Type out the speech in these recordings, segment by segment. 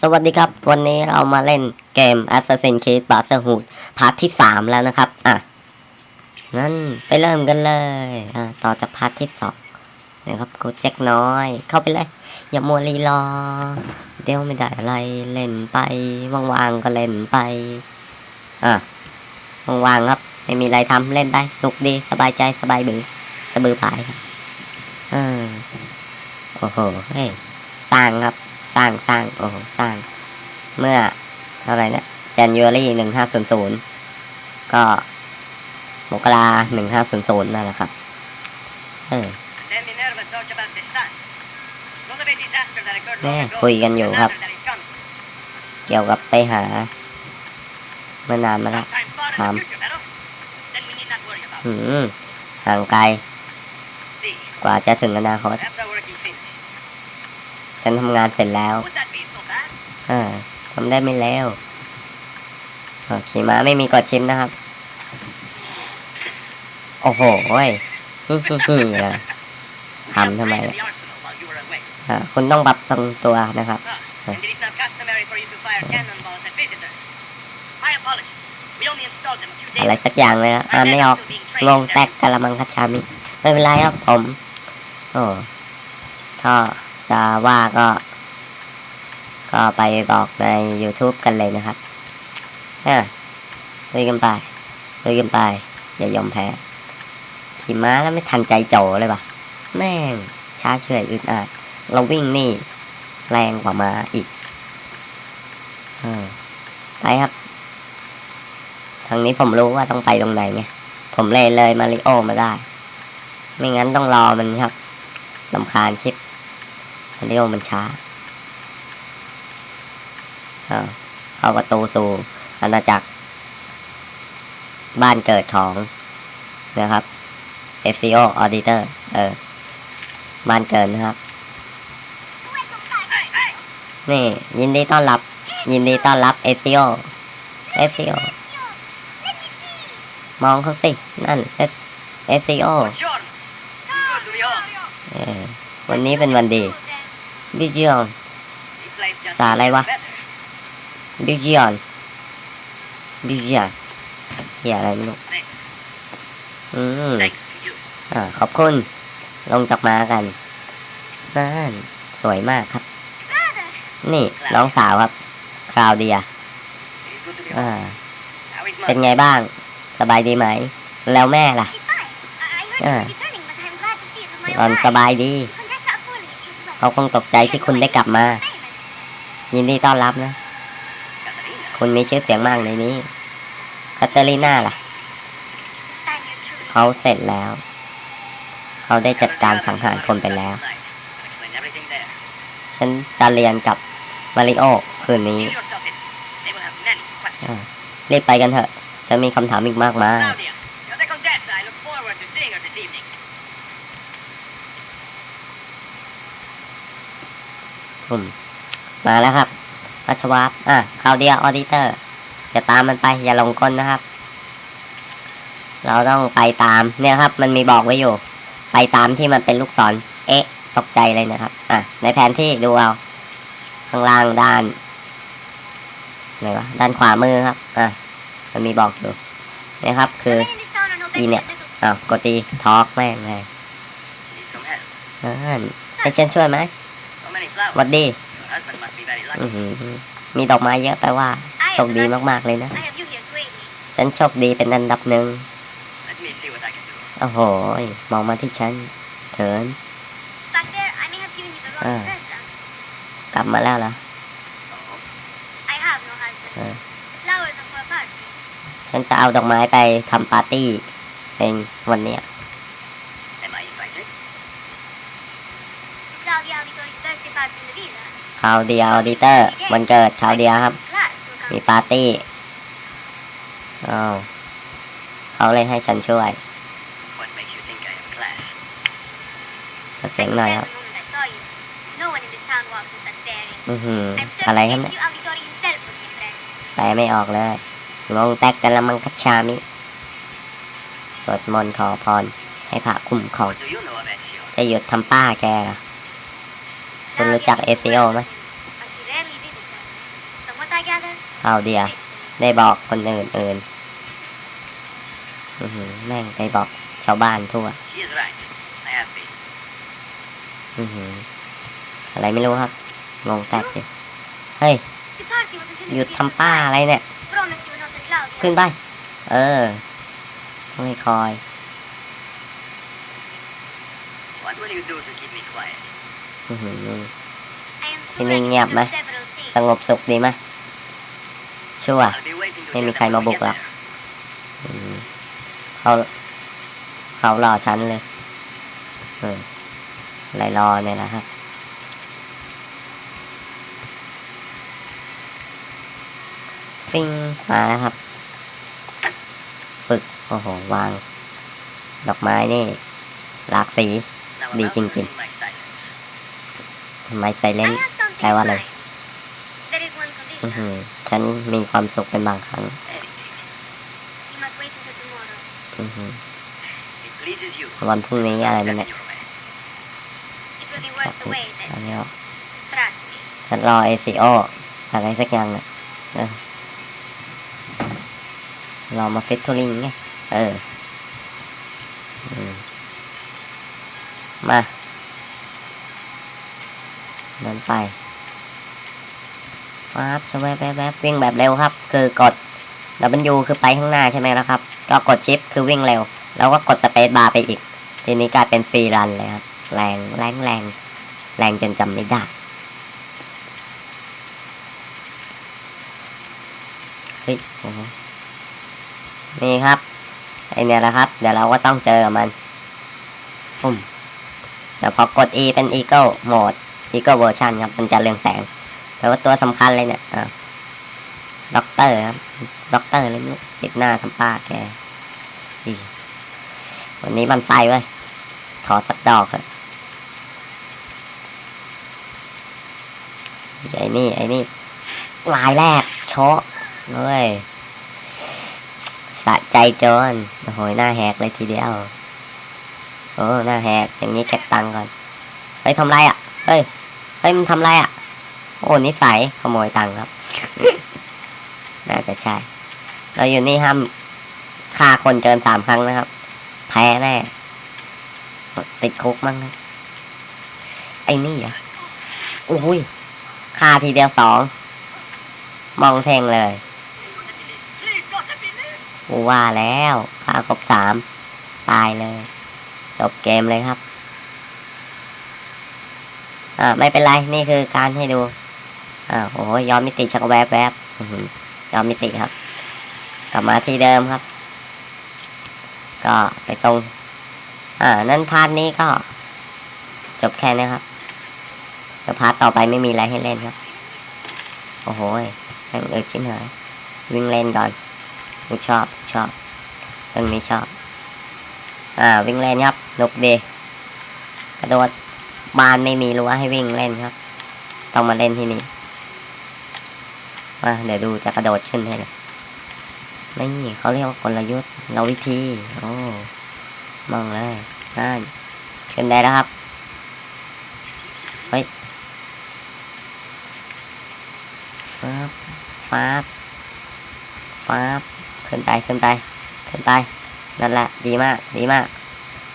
สวัสดีครับ วันนี้เรามาเล่นเกม Assassin's Creed Brotherhood พาร์ทที่สามแล้วนะครับ อะงั้นไปเริ่มกันเลย อะ ต่อจากพาร์ทที่สองนะครับกูแจ็คน้อย เข้าไปเลย อย่ามัวรีรอ เดี๋ยวไม่ได้อะไร เล่นไป ว่างๆก็เล่นไป อะ ว่างๆครับ ไม่มีอะไรทำเล่นไปสุขดีสบายใจสบายบือสบือผายครับอ่าโอ้โหเฮ้ยสร้างครับ สร้างสร้างโอ้โหสร้าง เมื่อเท่าไหร่นะ January หนึ่งห้าศูนย์ศูนย์ก็มกราหนึ่งห้าศูนย์ศูนย์นั่นแหละครับ เออ Then Minerva talked about the sun. Not of a disaster that occurred long Yeah, ago, คุยกันอยู่ but ครับ another that is coming. เกี่ยวกับไปหา เมื่อนานมาแล้ว Time far in Um. the future, Meadow. Then we need not worry about it. อืมห่างไกล See, กว่าจะถึงอนาคต ฉันทำงานเสร็จแล้ว Would that be so bad? อ่าทำได้ไม่แล้วอ่าขี่ม้าไม่มีกดชิมนะครับ โอ้โหเว้ยฮิฮิฮิอะ We have Khăm thằng mày raided ạ. the arsenal while you were away. อ่าคุณต้องปรับตรงตัวนะครับ Ah, and it is not customary for you to fire cannonballs at visitors. My apologies. We only installed them a few อะไร days สักอย่างเลยครับอ่านไม่ออกงงแตกกะละมังคัชชามิ ไม่เป็นไรครับผม โอ้ถ้า จะว่าก็ ก็ไปบอกใน YouTube กันเลยนะครับอะลุยกันไปลุยกันไป อย่ายอมแพ้ ขี่ม้าแล้วไม่ทันใจโจเลยปะแม่ง ช้าเฉอยอึดอัดเราวิ่งนี่ แรงกว่าม้าอีกอไปครับ ทางนี้ผมรู้ว่าต้องไปตรงไหนไงผมเลยเลยมาริโอมาได้ ไม่งั้นต้องรอมันครับลำคาญชิป มาริโอมันช้าอ้าวเข้าประตูสู่อาณาจักร บ้านเกิดของนะครับ SEO Auditor เออ บ้านเกิดนะครับ Hey, hey! นี่ ยินดีต้อนรับ ยินดีต้อนรับ SEO SEO มองเขาสิ นั่น S- SEO Buongiorno. Good to be home. เออวันนี้เป็นวันดี บิจิออน This place just Xả đây keeps qua. better. บิจิออนบิจิออนเฮียอะไรไม่รู้ Snake, อืม thanks to you. อ่าขอบคุณ ลงจากม้ากันนั่นสวยมากครับ นี่น้องสาวครับ คราวเดีย It is good to be อ่า home. How is เป็น mother? ไงบ้าง สบายดีไหม แล้วแม่ล่ะ She's fine. I, I heard Yeah. you were returning, but I'm glad to see it with my ตอน own ส eyes. บายดี เขาคงตกใจที่คุณได้กลับมา ยินดีต้อนรับนะ คุณมีชื่อเสียงมากในนี้คาเตอรีน่าล่ะ เขาเสร็จแล้ว เขาได้จัดการสังหารคนไปแล้ว ฉันจะเรียนกับมาริโอคืนนี้รีบไปกันเถอะ ฉันมีคำถามอีกมากมาย evening. อืมมาแล้วครับรัชวัตอะคราวเดียวออดิเตอร์อย่าตามมันไป อย่าหลงกลนะครับ เราต้องไปตามเนี่ยครับ มันมีบอกไว้อยู่ ไปตามที่มันเป็นลูกศร เอ๊ะ ตกใจเลยนะครับ อะ ในแผนที่ดูเอา ข้างล่างด้านไหนวะด้านขวามือครับ อะ มันมีบอกอยู่เนี่ยครับ คือ The men in this town are no better Ine. than little อ้าวกดตีทอล์กแม่งเลย Need some help. นั่นให้ฉันช่วยไหม วัดดี Your husband must be very อื้ lucky. อหือมีดอกไม้เยอะแปลว่า I โช am คดี lucky. มากๆเลยนะ I have you here to aid me. ฉันโชคดีเป็นอันดับหนึ่ง Let me see what I can do. โอ้โห มองมาที่ฉันเถิน Back there, I may have given you the wrong Ah. impression. กลับมาแล้วเหรอ Oh, I have no husband. Ah. Flowers are for a party. ฉันจะเอาดอกไม้ไปทำปาร์ตี้เองวันเนี้ คราวเดียวออดิเตอร์วันเกิดคราวเดียวครับ Class will มี come. ปาร์ตี้อ้าวเขาเลยให้ฉันช่วย What makes you think I have class? ขอเสียงหน่อยครับ The moment I saw you. No one in this town walks with such daring. อือหือ I'm certain อะไรครับเนี่ย Ezio Auditori himself would be impressed. แปลไม่ออกเลย งงแตกกันละมังคัชชามิ สวดมนต์ขอพร ให้พระคุ้มครอง What do you know of Ezio? จะหยุดทำป้าแกเหรอ ณรู้จัก SEO ไหมเอาเดียได้บอกคนอื่นอื่นแม่งไปบอกชาวบ้านทั่วอะไรไม่รู้ครับงงแตกเลเฮ้ย หยุดทำป้าอะไรเนี่ย ขึ้นไป เออไม่คอย ที่นี่เงียบไหมสงบสุขดีไหมชัวร์ไม่มีใครมาบุกหรอกเขาเขารอฉันเลยเออะไรรอเนี่ยนะครับฟินงมาครับ ปึก โอ้โห วาง ดอกไม้นี่ หลากสี ดีจริง ๆ to chinh. do my silence. ทำ ไมไซเล I น have something Ai in qua đây? mind. There is one อื้อ condition. หือฉันมีความสุขเป็นบางครั้ง Anything. You must wait until tomorrow. อื้อหือ It pleases you. วันพรุ่งนี้อะไร Stand มันเนี่ย in your way. It will be worth the wait. อัน Then. นี้ Trust me. ฉันรอเอซีโออะไรสักอย่างเนี่ยเออรอมาฟิตทูริงไงเอออืมมา เดินไปฟาบชะแวบแวบแวบวิ่งแบบเร็วครับ คือกด W คือไปข้างหน้าใช่ไหมล่ะครับ ก็กดชิปคือวิ่งเร็ว แล้วก็กดสเปซบาร์ไปอีก ทีนี้กลายเป็นฟรีรันเลยครับ แรงแรงแรงแรงจนจำไม่ได้เฮ้ยนี่ครับไอเนี่ยแหละครับ เดี๋ยวเราก็ต้องเจอมันปุ่มเดี๋ยวพอกด E เป็น Eagle Mode Eagle Version ครับมันจะเรืองแสงแปลว่าตัวสำคัญเลยเนี่ยอ่าด็อกเตอร์ครับด็อกเตอร์เลยไม่รู้ติดหน้าทำป้าแกดีวันนี้มันไฟเว้ยขอสักดอกเถอะไอ้นี่ไอ้นี่ลายแรกโชะเฮ้ยสะใจจนโอ้โหหน้าแหกเลยทีเดียวโอ้หน้าแหกอย่างนี้เก็บตังก่อนเฮ้ยทำไรอะเฮ้ย เฮ้ยมันทำไรอะ โอ้นิสัยขโมยตังค์ครับ น่าจะใช่ เราอยู่นี่ห้ามฆ่าคนเกินสามครั้งนะครับ แพ้แน่ ติดคุกมั้งนะไอ้นี่อะโอ้ยฆ่าทีเดียวสอง มองเท่งเลยกูว่าแล้วค่าครบสาม ตายเลย จบเกมเลยครับ อ่าไม่เป็นไรนี่คือการให้ดูอ่าโอ้ยยอนมิติชักแวบแวบยอนมิติครับ กลับมาที่เดิมครับ ก็ไปตรง อ่า นั่นพาร์ทนี้ก็ จบแค่นี้ครับเดี๋ยวพาร์ทต่อไปไม่มีอะไรให้เล่นครับ โอ้โหยแม่งเออชิ้นหายวิ่งเล่นก่อนชอบชอบเรื่องนี้ชอบ อ่า วิ่งเล่นครับหนุกดีกระโดด บ้านไม่มีรั้วให้วิ่งเล่นครับ ต้องมาเล่นที่นี่มาเดี๋ยวดูจะกระโดดขึ้นให้เลยนี่เขาเรียกว่ากลยุทธ์เราวิธีโอ้มองเลยนั่นขึ้นได้แล้วครับเฮ้ยฟ้าบฟ้าบฟ้าบขึ้นไปขึ้นไปขึ้นไปนั่นแหละดีมาก ดีมาก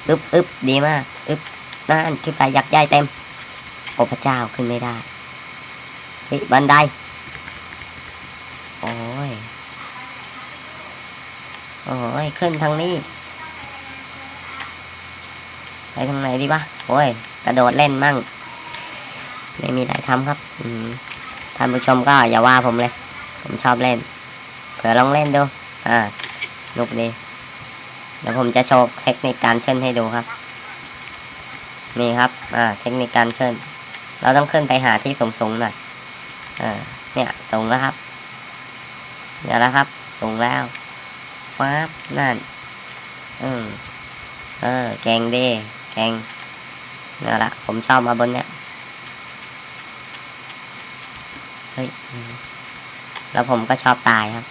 อึบอึบดีมาก นั่นขึ้นไปยักย้ายเต็ม โอ้พระเจ้าขึ้นไม่ได้ เฮ้ยบันได โอ้ย โอ้ย ขึ้นทางนี้ ไปทางไหนดีวะโอ้ย กระโดดเล่นมั่ง ไม่มีอะไรทำครับอืมท่านผู้ชมก็อย่าว่าผมเลย ผมชอบเล่น เผื่อลองเล่นดู อ่านุกดี เดี๋ยวผมจะโชว์เทคนิคการขึ้นให้ดูครับ นี่ครับ อ่า เทคนิคการขึ้น เราต้องขึ้นไปหาที่สูงๆหน่อยอ่าเนี่ยสูงแล้วครับเดี๋ยวแล้วครับ สูงแล้วฟ้าบนั่น อืมเออ แกงดีแกงนี่นละ ผมชอบมาบนเนี่ยเฮ้ยแล้วผมก็ชอบตายครับ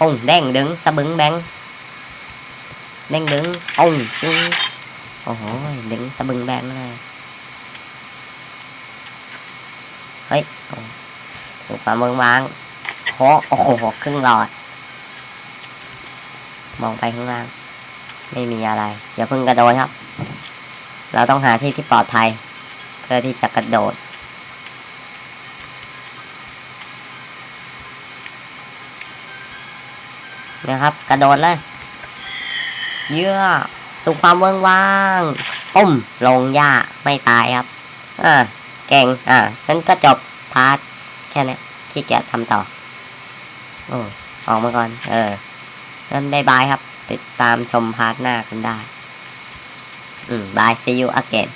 ông đang đứng sao bứng bắn đang đứng ông ừ. ôi đứng sao bứng bắn này เฮ้ย โอ้สสู่ความเมืองว้างโคโอ้โหครึ่งหลอด มองไปข้างล่าง ไม่มีอะไร อย่าเพิ่งกระโดดครับ เราต้องหาที่ที่ปลอดภัย เพื่อที่จะกระโดดนะครับ กระโดดเลย เยื่อ สู่ความเวิงว่างปุ้มลงหญ้าไม่ตายครับ อ่าเก่ง อ่านั้นก็จบพาร์ทแค่นี้ขี้เกียจทำต่อโอ้ออกมาก่อน เออนั้นบายบายครับ ติดตามชมพาร์ทหน้ากันได้ อืมบาย see you again